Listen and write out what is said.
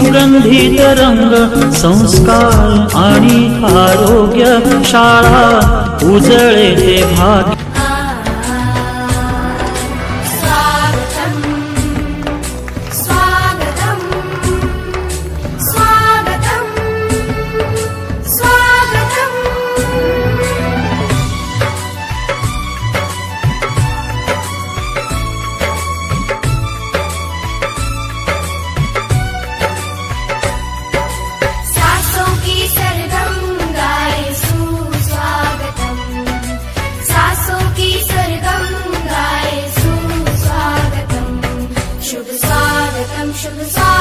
सुगंधित रंग संस्कार आणि आरोग्य शाळा उजळे ते भाग्य.